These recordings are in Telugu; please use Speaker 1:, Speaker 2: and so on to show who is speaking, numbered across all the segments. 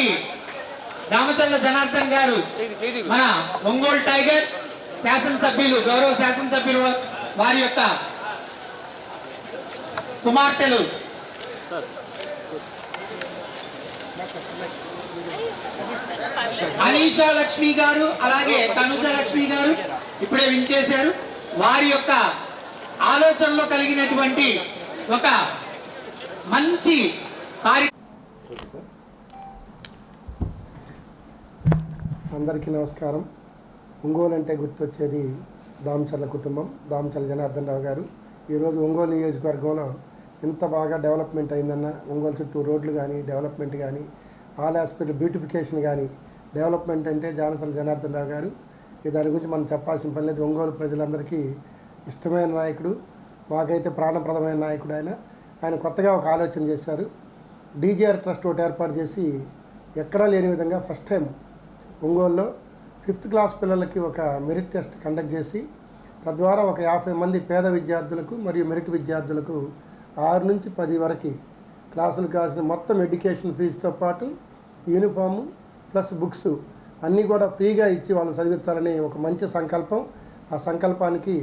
Speaker 1: మరి రామచంద్ర జనార్దన్ గారు మన ఒంగోలు టైగర్ శాసనసభ్యులు గౌరవ శాసనసభ్యులు వారి యొక్క కుమార్తెలు. అనీషా లక్ష్మి గారు అలాగే తనుజ లక్ష్మి గారు ఇప్పుడే వించేశారు వారి యొక్క ఆలోచనలో కలిగినటువంటి ఒక మంచి కార్య
Speaker 2: అందరికీ నమస్కారం. ఒంగోలు అంటే గుర్తొచ్చేది దామచర్ల కుటుంబం దామచర్ల జనార్దన్ రావు గారు ఈరోజు ఒంగోలు నియోజకవర్గంలో ఎంత బాగా డెవలప్మెంట్ అయిందన్న ఒంగోలు చుట్టూ రోడ్లు కానీ డెవలప్మెంట్ కానీ ఆల్ హాస్పిటల్ బ్యూటిఫికేషన్ కానీ డెవలప్మెంట్ అంటే జానపల్లి జనార్దన్ రావు గారు. ఈ దాని గురించి మనం చెప్పాల్సిన పని లేదు. ఒంగోలు ప్రజలందరికీ ఇష్టమైన నాయకుడు మాకైతే ప్రాణప్రదమైన నాయకుడు ఆయన. ఆయన కొత్తగా ఒక ఆలోచన చేశారు. డీజీఆర్ ట్రస్ట్ ఒకటి ఏర్పాటు చేసి ఎక్కడా లేని విధంగా ఫస్ట్ టైం ఒంగోలులో ఫిఫ్త్ క్లాస్ పిల్లలకి ఒక మెరిట్ టెస్ట్ కండక్ట్ చేసి తద్వారా ఒక యాభై మంది పేద విద్యార్థులకు మరియు మెరిట్ విద్యార్థులకు ఆరు నుంచి పది వరకు క్లాసులు కావాల్సిన మొత్తం ఎడ్యుకేషన్ ఫీజుతో పాటు యూనిఫాము ప్లస్ బుక్స్ అన్నీ కూడా ఫ్రీగా ఇచ్చి వాళ్ళని చదివించాలని ఒక మంచి సంకల్పం. ఆ సంకల్పానికి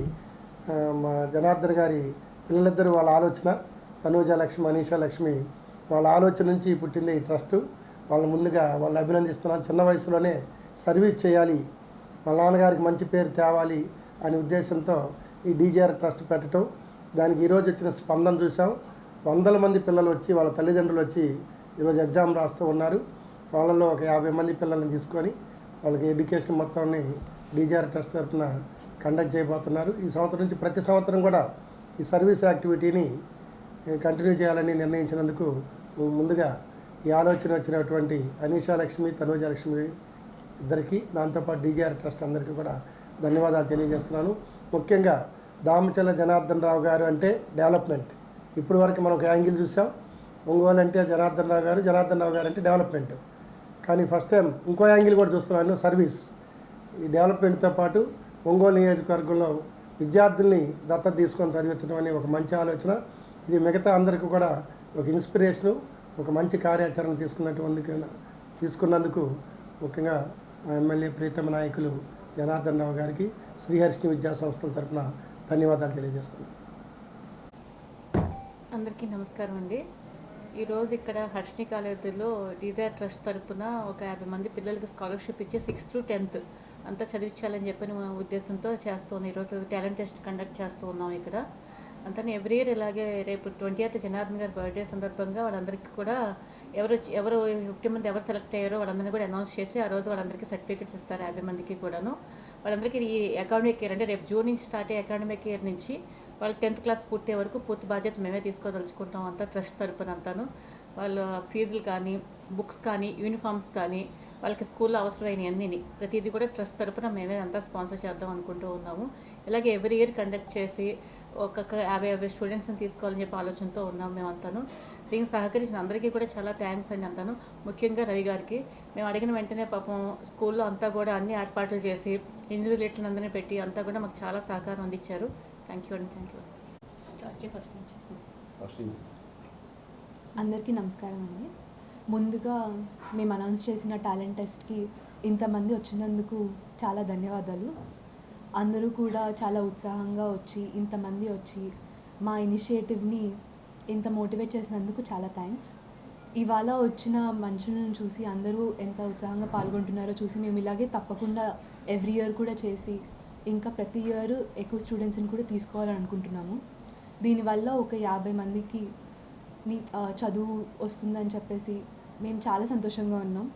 Speaker 2: మా జనార్దన్ గారి పిల్లలిద్దరు వాళ్ళ ఆలోచన తనూజ లక్ష్మి మనీషా లక్ష్మి వాళ్ళ ఆలోచన నుంచి పుట్టింది ఈ ట్రస్టు. వాళ్ళ ముందుగా వాళ్ళు అభినందిస్తున్నాను. చిన్న వయసులోనే సర్వీస్ చేయాలి మా నాన్నగారికి మంచి పేరు తేవాలి అనే ఉద్దేశంతో ఈ డీజీఆర్ ట్రస్ట్ పెట్టడం దానికి ఈరోజు వచ్చిన స్పందన చూసాం వందల మంది పిల్లలు వచ్చి వాళ్ళ తల్లిదండ్రులు వచ్చి ఈరోజు ఎగ్జామ్ రాస్తూ ఉన్నారు. వాళ్ళలో ఒక యాభై మంది పిల్లల్ని తీసుకొని వాళ్ళకి ఎడ్యుకేషన్ మొత్తాన్ని డీజీఆర్ ట్రస్ట్ తరఫున కండక్ట్ చేయబోతున్నారు. ఈ సంవత్సరం నుంచి ప్రతి సంవత్సరం కూడా ఈ సర్వీస్ యాక్టివిటీని కంటిన్యూ చేయాలని నిర్ణయించినందుకు ముందుగా ఈ ఆలోచన వచ్చినటువంటి అనీషా లక్ష్మి తనూజ లక్ష్మి దాంతోపాటు డీజీఆర్ ట్రస్ట్ అందరికీ కూడా ధన్యవాదాలు తెలియజేస్తున్నాను. ముఖ్యంగా దామచల జనార్దన్ రావు గారు అంటే డెవలప్మెంట్. ఇప్పుడు వరకు మనం ఒక యాంగిల్ చూసాం. ఒంగోలు అంటే జనార్దన్ రావు గారు జనార్దన్ రావు గారు అంటే డెవలప్మెంట్. కానీ ఫస్ట్ టైం ఇంకో యాంగిల్ కూడా చూస్తున్నాను సర్వీస్. ఈ డెవలప్మెంట్తో పాటు ఒంగోలు నియోజకవర్గంలో విద్యార్థుల్ని దత్తత తీసుకొని చదివించడం అనే ఒక మంచి ఆలోచన. ఇది మిగతా అందరికీ కూడా ఒక ఇన్స్పిరేషను. ఒక మంచి కార్యాచరణ తీసుకున్నటువంటి తీసుకున్నందుకు ముఖ్యంగా ఎమ్మెల్యే ప్రీతమ నాయకులు జనార్దన్ రావు గారికి శ్రీహర్షిని విద్యా సంస్థల తరఫున ధన్యవాదాలు తెలియజేస్తున్నాను
Speaker 3: అందరికీ నమస్కారం అండి. ఈరోజు ఇక్కడ హర్షిని కాలేజీలో డిజైర్ ట్రస్ట్ తరపున ఒక యాభై మంది పిల్లలకి స్కాలర్షిప్ ఇచ్చి సిక్స్త్ టు టెన్త్ అంతా చదివించాలని చెప్పిన ఉద్దేశంతో చేస్తున్నాం ఈరోజు టాలెంట్ టెస్ట్ కండక్ట్ చేస్తూ ఉన్నాం ఇక్కడ. అంతా ఎవ్రీ ఇయర్ ఇలాగే రేపు ట్వంటీ ఎయిత్ జనార్దన్ గారి బర్త్డే సందర్భంగా వాళ్ళందరికీ కూడా ఎవరు ఎవరు ఫిఫ్టీ మంది ఎవరు సెలెక్ట్ అయ్యారో వాళ్ళందరినీ కూడా అనౌన్స్ చేసి ఆ రోజు వాళ్ళందరికీ సర్టిఫికెట్స్ ఇస్తారు యాభై మందికి కూడాను. వాళ్ళందరికీ ఈ అకాడమిక్ ఇయర్ అంటే రేపు జూన్ నుంచి స్టార్ట్ అయ్యే అకాడమిక్ ఇయర్ నుంచి వాళ్ళు టెన్త్ క్లాస్ పూర్తి వరకు పూర్తి బాధ్యత మేమే తీసుకోదలుచుకుంటాం అంతా ట్రస్ట్ తరపున అంతాను వాళ్ళ ఫీజులు కానీ బుక్స్ కానీ యూనిఫామ్స్ కానీ వాళ్ళకి స్కూల్లో అవసరమైన అన్నీ ప్రతిదీ కూడా ట్రస్ట్ తరపున మేమే అంతా స్పాన్సర్ చేద్దాం అనుకుంటూ ఉన్నాము. ఇలాగే ఎవ్రీ ఇయర్ కండక్ట్ చేసి ఒక్కొక్క యాభై యాభై స్టూడెంట్స్ని తీసుకోవాలని చెప్పి ఆలోచనతో ఉన్నాం మేమంతాను దీనికి సహకరించిన అందరికీ కూడా చాలా థ్యాంక్స్ అండి అంతాను. ముఖ్యంగా రవి గారికి. మేము అడిగిన వెంటనే పాపం స్కూల్లో అంతా కూడా అన్ని ఏర్పాట్లు చేసి ఇంజనీర్లను అందరినీ పెట్టి అంతా కూడా మాకు చాలా సహకారం అందించారు. థ్యాంక్ యూ అండి థ్యాంక్ యూ
Speaker 4: అందరికీ నమస్కారం అండి. ముందుగా మేము అనౌన్స్ చేసిన టాలెంట్ టెస్ట్కి ఇంతమంది వచ్చినందుకు చాలా ధన్యవాదాలు. అందరూ కూడా చాలా ఉత్సాహంగా వచ్చి ఇంతమంది వచ్చి మా ఇనిషియేటివ్ని ఇంత మోటివేట్ చేసినందుకు చాలా థ్యాంక్స్. ఇవాళ వచ్చిన మనుషులను చూసి అందరూ ఎంత ఉత్సాహంగా పాల్గొంటున్నారో చూసి మేము ఇలాగే తప్పకుండా ఎవ్రీ ఇయర్ కూడా చేసి ఇంకా ప్రతి ఇయర్ ఎక్కువ స్టూడెంట్స్ని కూడా తీసుకోవాలని అనుకుంటున్నాము దీనివల్ల ఒక యాభై మందికి నీ చదువు వస్తుందని చెప్పేసి మేము చాలా సంతోషంగా ఉన్నాం.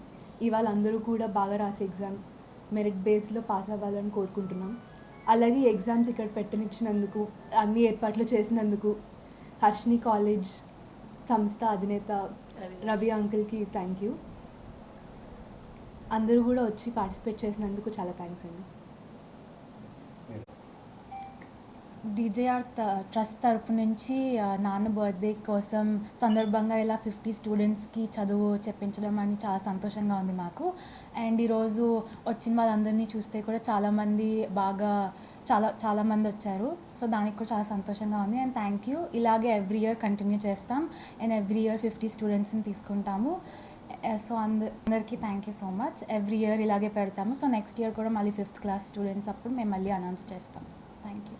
Speaker 4: ఇవాళ అందరూ కూడా బాగా రాసే ఎగ్జామ్ మెరిట్ బేస్లో పాస్ అవ్వాలని కోరుకుంటున్నాం. అలాగే ఎగ్జామ్స్ ఇక్కడ పెట్టనిచ్చినందుకు అన్ని ఏర్పాట్లు చేసినందుకు హర్షిని కాలేజ్ సంస్థ అధినేత రవి. అంకుల్కి థ్యాంక్ యూ అందరూ కూడా వచ్చి పార్టిసిపేట్ చేసినందుకు చాలా థ్యాంక్స్ అండి.
Speaker 5: డీజేఆర్ ట్రస్ట్ తరపు నుంచి నాన్న బర్త్డే కోసం సందర్భంగా ఇలా ఫిఫ్టీ స్టూడెంట్స్కి చదువు చెప్పించడం అని చాలా సంతోషంగా ఉంది మాకు. అండ్ ఈరోజు వచ్చిన వాళ్ళందరినీ చూస్తే కూడా చాలామంది బాగా చాలా చాలామంది వచ్చారు. సో దానికి కూడా చాలా సంతోషంగా ఉంది. And thank you. ఇలాగే ఎవ్రీ ఇయర్ కంటిన్యూ చేస్తాం. అండ్ ఎవ్రీ ఇయర్ ఫిఫ్టీ స్టూడెంట్స్ని తీసుకుంటాము.
Speaker 3: సో అంద అందరికీ thank you so much. Every year ఇలాగే పెడతాము. సో నెక్స్ట్ ఇయర్ కూడా మళ్ళీ ఫిఫ్త్ క్లాస్ స్టూడెంట్స్ అప్పుడు మేము మళ్ళీ అనౌన్స్ చేస్తాం. Thank you.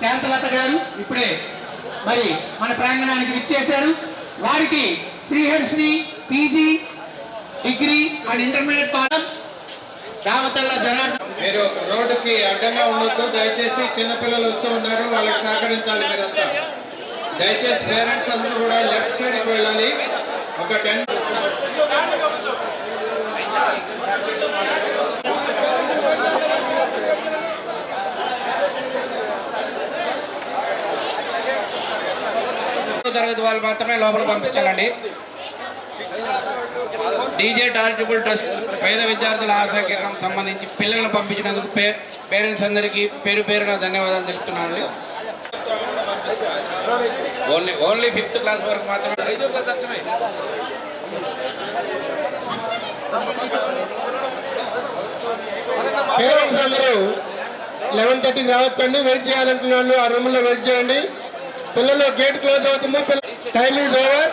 Speaker 1: శాంతలత గారు ఇప్పుడే మరి మన ప్రాంగణానికి విచ్చేశారు. వారికి Sriharshini PG degree and intermediate పాఠం రామచల్ల జనార్దన్
Speaker 6: మీరు రోడ్డుకి అడ్డంగా ఉండొద్దు. దయచేసి చిన్నపిల్లలు వస్తూ ఉన్నారు. వాళ్ళకి సహకరించాలి మీరంతా దయచేసి పేరెంట్స్ అందరూ కూడా లెఫ్ట్ సైడ్కి వెళ్ళాలి. ఒక టెన్.
Speaker 7: తరగతి వాళ్ళు మాత్రమే లోపల పంపించాలండి. డీజే టారిటబుల్ ట్రస్ట్ పేద విద్యార్థుల ఆశాకరణం సంబంధించి పిల్లలను పంపించినందుకు పే పేరెంట్స్ అందరికీ పేరు పేరున ధన్యవాదాలు తెలుపుతున్నాను ఓన్లీ ఓన్లీ ఫిఫ్త్ క్లాస్ వరకు మాత్రమే.
Speaker 8: పేరెంట్స్ అందరూ లెవెన్ థర్టీకి రావచ్చండి. వెయిట్ చేయాలంటున్న వాళ్ళు ఆ రూమ్లో వెయిట్ చేయండి. పిల్లలు గేట్ క్లోజ్ అవుతుంది. టైం ఈజ్ ఓవర్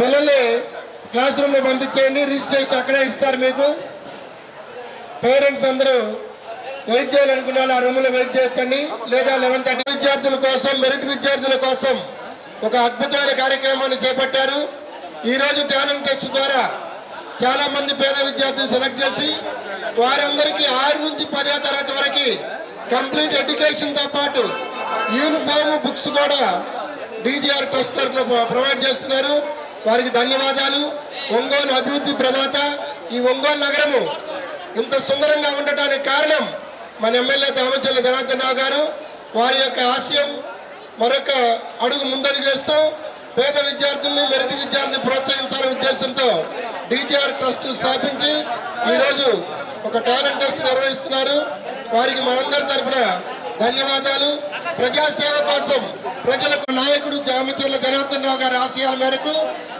Speaker 8: పిల్లల్ని క్లాస్ రూమ్లో పంపించేయండి. రిజిస్ట్రేషన్ అక్కడే ఇస్తారు మీకు. పేరెంట్స్ అందరూ వెయిట్ చేయాలనుకునే వాళ్ళు ఆ రూమ్లో వెయిట్ చేయొచ్చండి. లేదా లెవెన్ థర్టీ విద్యార్థుల కోసం మెరిట్ విద్యార్థుల కోసం ఒక అద్భుతమైన కార్యక్రమాన్ని చేపట్టారు. ఈరోజు టాలెంట్ టెస్ట్ ద్వారా చాలా మంది పేద విద్యార్థులు సెలెక్ట్ చేసి వారందరికీ ఆరు నుంచి పదో తరగతి వరకు కంప్లీట్ ఎడ్యుకేషన్తో పాటు యూనిఫామ్ బుక్స్ కూడా డీజీఆర్ ట్రస్ట్ తరఫున ప్రొవైడ్ చేస్తున్నారు. వారికి ధన్యవాదాలు. ఒంగోలు అభివృద్ధి ప్రదాత. ఈ ఒంగోలు నగరము ఇంత సుందరంగా ఉండటానికి కారణం మన ఎమ్మెల్యే దామచల్లి జనార్దన్ రావు గారు వారి యొక్క ఆశయం మరొక అడుగు ముందడుగు వేస్తూ పేద విద్యార్థుల్ని మెరిట్ విద్యార్థిని ప్రోత్సహించాలనే ఉద్దేశంతో డీజీఆర్ ట్రస్ట్ స్థాపించి ఈరోజు ఒక టాలెంట్ టెస్ట్ నిర్వహిస్తున్నారు. వారికి మనందరి తరఫున ధన్యవాదాలు. ప్రజాసేవ కోసం ప్రజలకు నాయకుడు జామచర్ల జనార్దన్ రావు గారి ఆశయాల మేరకు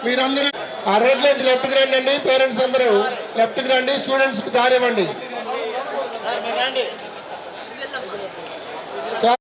Speaker 8: మీరందరూ ఆ రోడ్ల నుంచి లెఫ్ట్కి రండి పేరెంట్స్ అందరూ లెఫ్ట్కి రండి. స్టూడెంట్స్కి దారివ్వండి రండి.